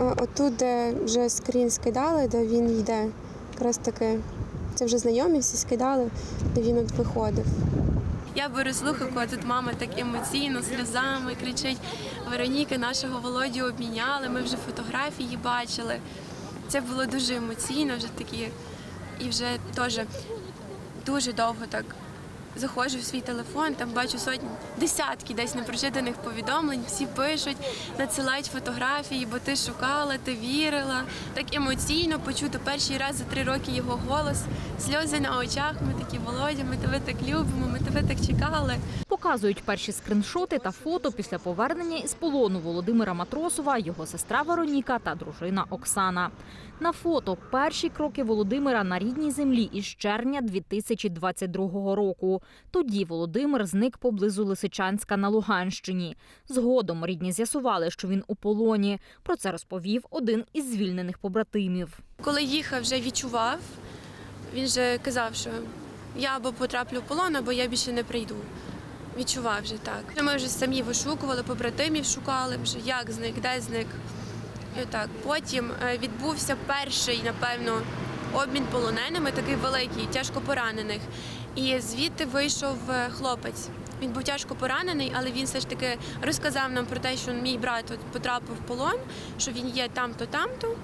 Отут, де вже скрін скидали, де він йде. Якраз таки. Це вже знайомі всі скидали, де він от виходив. Я беру слухавку, а тут мама так емоційно, сльозами кричить: Вероніка, нашого Володю обміняли, ми вже фотографії бачили. Це було дуже емоційно, вже такі. І вже теж дуже довго так заходжу в свій телефон, там бачу сотні, десятки десь непрочитаних повідомлень, всі пишуть, надсилають фотографії, бо ти шукала, ти вірила. Так емоційно почути перший раз за три роки його голос, сльози на очах. Ми такі Володя, ми тебе так любимо, ми тебе так чекали. Показують перші скриншоти та фото після повернення із полону Володимира Матросова, його сестра Вероніка та дружина Оксана. На фото перші кроки Володимира на рідній землі із червня 2022 року. Тоді Володимир зник поблизу Лисичанська на Луганщині. Згодом рідні з'ясували, що він у полоні. Про це розповів один із звільнених побратимів. Коли їхав, вже відчував. Він же казав, що я або потраплю в полон, або я більше не прийду. Відчував вже так. Ми вже самі вишукували, побратимів шукали вже, як зник, де зник. І так. Потім е, відбувся перший, напевно, обмін полоненими, такий великий, тяжко поранених. І звідти вийшов е, хлопець. Він був тяжко поранений, але він все ж таки розказав нам про те, що мій брат от потрапив в полон, що він є там-то, там-то.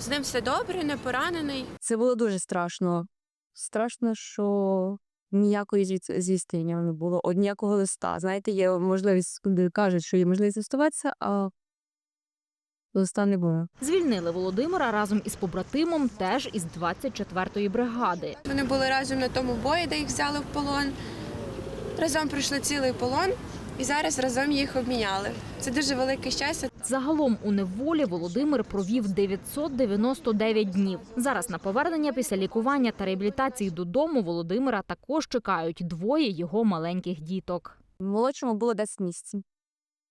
З ним все добре, не поранений. Це було дуже страшно. Страшно, що ніякої звістки не було, от ніякого листа. Знаєте, є можливість, кажуть, що є можливість листуватися, а листа не було. Звільнили Володимира разом із побратимом теж із 24-ї бригади. Вони були разом на тому бої, де їх взяли в полон. Разом пройшли цілий полон і зараз разом їх обміняли. Це дуже велике щастя. Загалом у неволі Володимир провів 999 днів. Зараз на повернення після лікування та реабілітації додому Володимира також чекають двоє його маленьких діток. Молодшому було 10 місяців.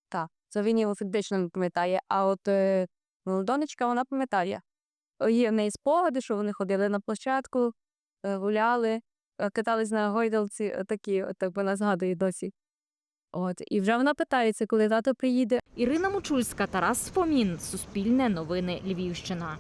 Так, це він його фактично не пам'ятає. А от е, донечка, вона пам'ятає. Є в неї спогади, що вони ходили на площадку, е, гуляли, е, катались на гойдалці, е, такі, так вона згадує досі. От, і вже вона питається, коли тато приїде. Ірина Мочульська, Тарас Фомін, Суспільне новини Львівщина.